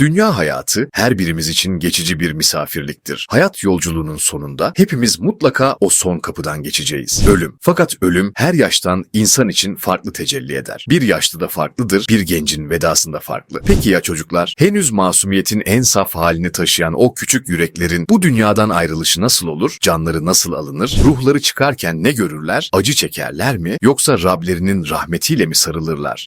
Dünya hayatı her birimiz için geçici bir misafirliktir. Hayat yolculuğunun sonunda hepimiz mutlaka o son kapıdan geçeceğiz. Ölüm. Fakat ölüm her yaştan insan için farklı tecelli eder. Bir yaşlı da farklıdır, bir gencin vedasında farklı. Peki ya çocuklar? Henüz masumiyetin en saf halini taşıyan o küçük yüreklerin bu dünyadan ayrılışı nasıl olur? Canları nasıl alınır? Ruhları çıkarken ne görürler? Acı çekerler mi? Yoksa Rablerinin rahmetiyle mi sarılırlar?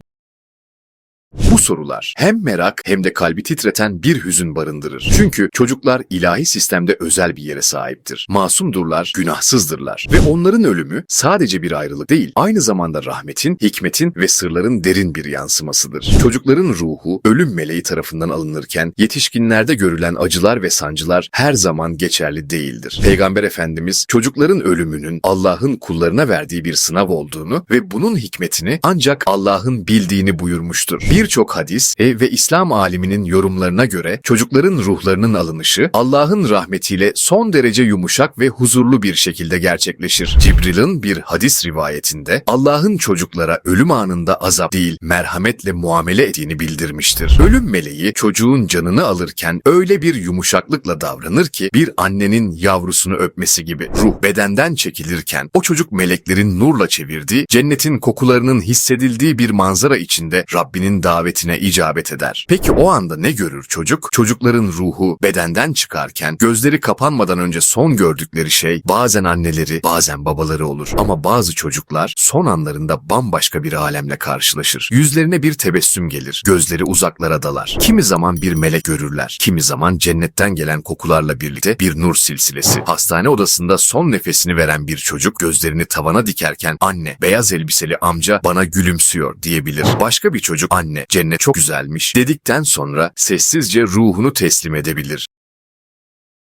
Bu sorular hem merak hem de kalbi titreten bir hüzün barındırır. Çünkü çocuklar ilahi sistemde özel bir yere sahiptir. Masumdurlar, günahsızdırlar ve onların ölümü sadece bir ayrılık değil, aynı zamanda rahmetin, hikmetin ve sırların derin bir yansımasıdır. Çocukların ruhu ölüm meleği tarafından alınırken yetişkinlerde görülen acılar ve sancılar her zaman geçerli değildir. Peygamber Efendimiz çocukların ölümünün Allah'ın kullarına verdiği bir sınav olduğunu ve bunun hikmetini ancak Allah'ın bildiğini buyurmuştur. Birçok hadis e, ve İslam aliminin yorumlarına göre çocukların ruhlarının alınışı Allah'ın rahmetiyle son derece yumuşak ve huzurlu bir şekilde gerçekleşir. Cibril'in bir hadis rivayetinde Allah'ın çocuklara ölüm anında azap değil merhametle muamele ettiğini bildirmiştir. Ölüm meleği çocuğun canını alırken öyle bir yumuşaklıkla davranır ki bir annenin yavrusunu öpmesi gibi. Ruh bedenden çekilirken o çocuk meleklerin nurla çevirdiği, cennetin kokularının hissedildiği bir manzara içinde Rabbinin davetine icabet eder. Peki o anda ne görür çocuk? Çocukların ruhu bedenden çıkarken gözleri kapanmadan önce son gördükleri şey bazen anneleri, bazen babaları olur. Ama bazı çocuklar son anlarında bambaşka bir alemle karşılaşır. Yüzlerine bir tebessüm gelir, gözleri uzaklara dalar. Kimi zaman bir melek görürler, kimi zaman cennetten gelen kokularla birlikte bir nur silsilesi. Hastane odasında son nefesini veren bir çocuk gözlerini tavana dikerken anne, beyaz elbiseli amca bana gülümsüyor diyebilir. Başka bir çocuk anne, cennet çok güzelmiş dedikten sonra sessizce ruhunu teslim edebilir.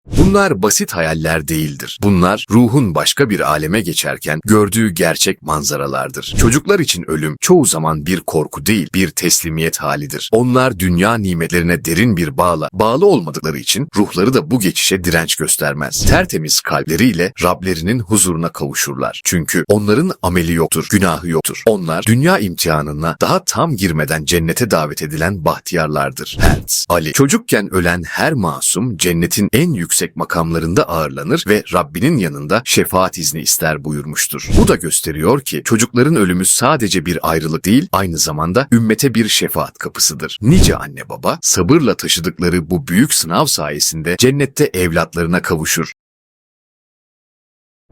Bunlar basit hayaller değildir. Bunlar ruhun başka bir aleme geçerken gördüğü gerçek manzaralardır. Çocuklar için ölüm çoğu zaman bir korku değil, bir teslimiyet halidir. Onlar dünya nimetlerine derin bir bağla, bağlı olmadıkları için ruhları da bu geçişe direnç göstermez. Tertemiz kalpleriyle Rablerinin huzuruna kavuşurlar. Çünkü onların ameli yoktur, günahı yoktur. Onlar dünya imtihanına daha tam girmeden cennete davet edilen bahtiyarlardır. Hertz, Ali, çocukken ölen her masum cennetin en yüksek makamlarında ağırlanır ve Rabbinin yanında şefaat izni ister buyurmuştur. Bu da gösteriyor ki çocukların ölümü sadece bir ayrılık değil, aynı zamanda ümmete bir şefaat kapısıdır. Nice anne baba sabırla taşıdıkları bu büyük sınav sayesinde cennette evlatlarına kavuşur.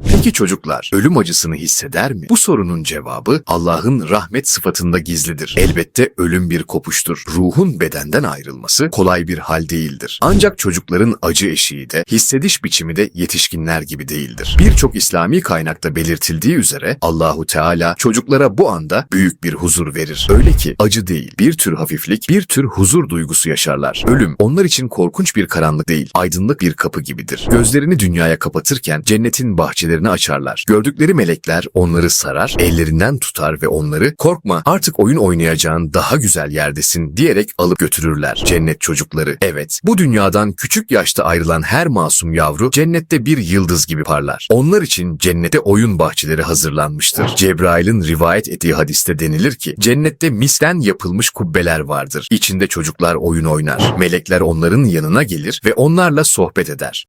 Peki çocuklar ölüm acısını hisseder mi? Bu sorunun cevabı Allah'ın rahmet sıfatında gizlidir. Elbette ölüm bir kopuştur. Ruhun bedenden ayrılması kolay bir hal değildir. Ancak çocukların acı eşiği de hissediş biçimi de yetişkinler gibi değildir. Birçok İslami kaynakta belirtildiği üzere Allahu Teala çocuklara bu anda büyük bir huzur verir. Öyle ki acı değil, bir tür hafiflik, bir tür huzur duygusu yaşarlar. Ölüm onlar için korkunç bir karanlık değil, aydınlık bir kapı gibidir. Gözlerini dünyaya kapatırken cennetin bahçeleri bahçelerini açarlar. Gördükleri melekler onları sarar, ellerinden tutar ve onları korkma artık oyun oynayacağın daha güzel yerdesin diyerek alıp götürürler. Cennet çocukları. Evet, bu dünyadan küçük yaşta ayrılan her masum yavru cennette bir yıldız gibi parlar. Onlar için cennette oyun bahçeleri hazırlanmıştır. Cebrail'in rivayet ettiği hadiste denilir ki cennette misten yapılmış kubbeler vardır. İçinde çocuklar oyun oynar. Melekler onların yanına gelir ve onlarla sohbet eder.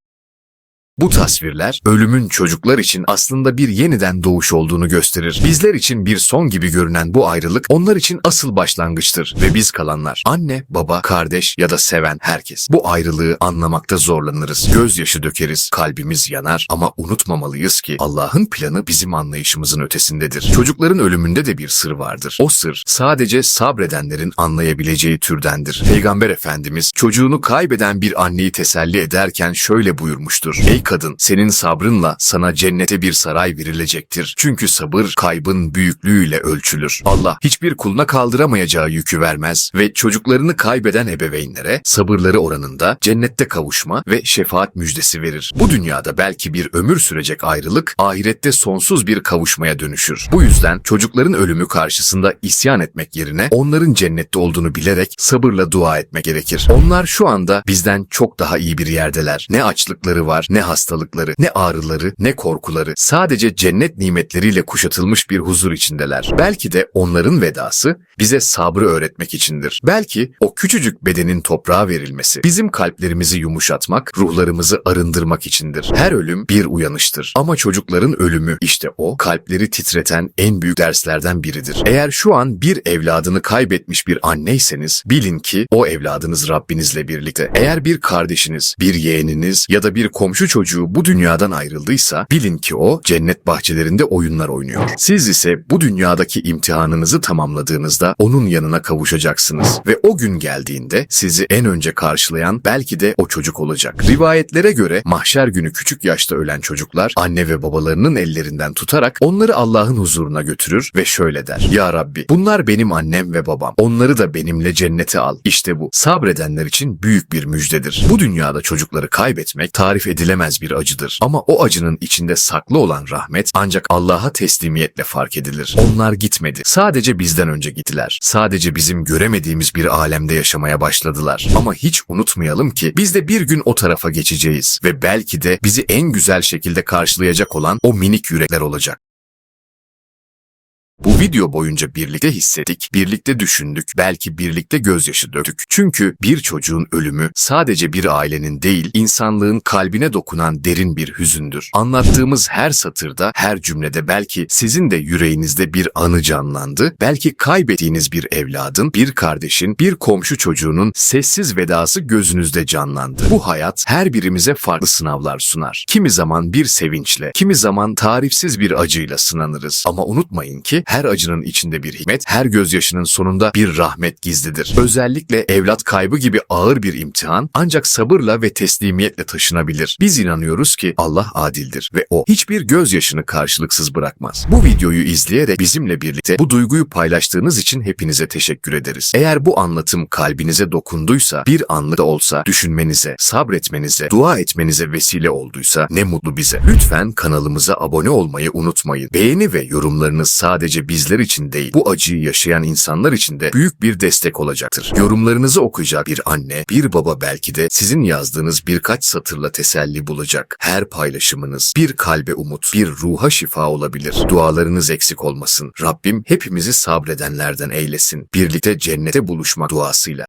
Bu tasvirler ölümün çocuklar için aslında bir yeniden doğuş olduğunu gösterir. Bizler için bir son gibi görünen bu ayrılık onlar için asıl başlangıçtır ve biz kalanlar anne, baba, kardeş ya da seven herkes bu ayrılığı anlamakta zorlanırız. Gözyaşı dökeriz, kalbimiz yanar ama unutmamalıyız ki Allah'ın planı bizim anlayışımızın ötesindedir. Çocukların ölümünde de bir sır vardır. O sır sadece sabredenlerin anlayabileceği türdendir. Peygamber Efendimiz çocuğunu kaybeden bir anneyi teselli ederken şöyle buyurmuştur. Ey kadın senin sabrınla sana cennete bir saray verilecektir. Çünkü sabır kaybın büyüklüğüyle ölçülür. Allah hiçbir kuluna kaldıramayacağı yükü vermez ve çocuklarını kaybeden ebeveynlere sabırları oranında cennette kavuşma ve şefaat müjdesi verir. Bu dünyada belki bir ömür sürecek ayrılık ahirette sonsuz bir kavuşmaya dönüşür. Bu yüzden çocukların ölümü karşısında isyan etmek yerine onların cennette olduğunu bilerek sabırla dua etmek gerekir. Onlar şu anda bizden çok daha iyi bir yerdeler. Ne açlıkları var, ne hastalıkları hastalıkları, ne ağrıları, ne korkuları. Sadece cennet nimetleriyle kuşatılmış bir huzur içindeler. Belki de onların vedası bize sabrı öğretmek içindir. Belki o küçücük bedenin toprağa verilmesi bizim kalplerimizi yumuşatmak, ruhlarımızı arındırmak içindir. Her ölüm bir uyanıştır. Ama çocukların ölümü işte o kalpleri titreten en büyük derslerden biridir. Eğer şu an bir evladını kaybetmiş bir anneyseniz bilin ki o evladınız Rabbinizle birlikte. Eğer bir kardeşiniz, bir yeğeniniz ya da bir komşu çocuğu bu dünyadan ayrıldıysa bilin ki o cennet bahçelerinde oyunlar oynuyor. Siz ise bu dünyadaki imtihanınızı tamamladığınızda onun yanına kavuşacaksınız ve o gün geldiğinde sizi en önce karşılayan belki de o çocuk olacak. Rivayetlere göre mahşer günü küçük yaşta ölen çocuklar anne ve babalarının ellerinden tutarak onları Allah'ın huzuruna götürür ve şöyle der. Ya Rabbi bunlar benim annem ve babam. Onları da benimle cennete al. İşte bu sabredenler için büyük bir müjdedir. Bu dünyada çocukları kaybetmek tarif edilemez bir acıdır. Ama o acının içinde saklı olan rahmet ancak Allah'a teslimiyetle fark edilir. Onlar gitmedi. Sadece bizden önce gittiler. Sadece bizim göremediğimiz bir alemde yaşamaya başladılar. Ama hiç unutmayalım ki biz de bir gün o tarafa geçeceğiz ve belki de bizi en güzel şekilde karşılayacak olan o minik yürekler olacak. Bu video boyunca birlikte hissettik, birlikte düşündük, belki birlikte gözyaşı döktük. Çünkü bir çocuğun ölümü sadece bir ailenin değil, insanlığın kalbine dokunan derin bir hüzündür. Anlattığımız her satırda, her cümlede belki sizin de yüreğinizde bir anı canlandı, belki kaybettiğiniz bir evladın, bir kardeşin, bir komşu çocuğunun sessiz vedası gözünüzde canlandı. Bu hayat her birimize farklı sınavlar sunar. Kimi zaman bir sevinçle, kimi zaman tarifsiz bir acıyla sınanırız. Ama unutmayın ki her acının içinde bir hikmet, her gözyaşının sonunda bir rahmet gizlidir. Özellikle evlat kaybı gibi ağır bir imtihan ancak sabırla ve teslimiyetle taşınabilir. Biz inanıyoruz ki Allah adildir ve O hiçbir gözyaşını karşılıksız bırakmaz. Bu videoyu izleyerek bizimle birlikte bu duyguyu paylaştığınız için hepinize teşekkür ederiz. Eğer bu anlatım kalbinize dokunduysa, bir anlık da olsa düşünmenize, sabretmenize, dua etmenize vesile olduysa ne mutlu bize. Lütfen kanalımıza abone olmayı unutmayın. Beğeni ve yorumlarınız sadece bizler için değil, bu acıyı yaşayan insanlar için de büyük bir destek olacaktır. Yorumlarınızı okuyacak bir anne, bir baba belki de sizin yazdığınız birkaç satırla teselli bulacak. Her paylaşımınız bir kalbe umut, bir ruha şifa olabilir. Dualarınız eksik olmasın. Rabbim hepimizi sabredenlerden eylesin. Birlikte cennete buluşma duasıyla.